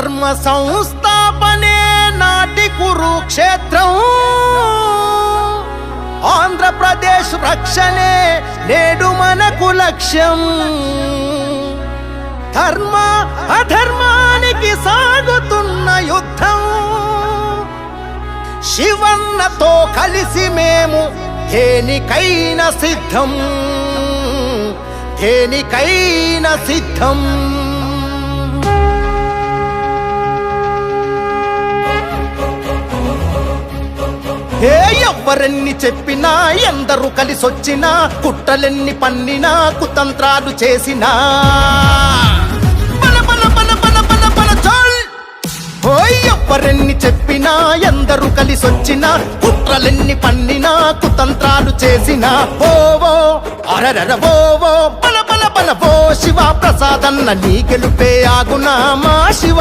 ధర్మ సంస్థాపనే నాటి కురుక్షేత్రం. ఆంధ్రప్రదేశ్ రక్షణే నేడు మనకు లక్ష్యం. ధర్మ అధర్మానికి సాగుతున్న యుద్ధం. శివన్నతో కలిసి మేము దేనికైనా సిద్ధం. దేనికైనా సిద్ధం. ఏ ఎవ్వరెన్ని చెప్పినా ఎందరు కలిసొచ్చినా కుట్రలెన్ని పన్నినా కుతంత్రాలు చేసినా. ఎవ్వరెన్ని చెప్పినా ఎందరు కలిసొచ్చినా కుట్రలెన్ని పన్నినా కుతంత్రాలు చేసినా. ఓవో అరరర ఓవో బల బల బల ఓ శివ ప్రసాదన్న నీ గెలుపే ఆగునా మా శివ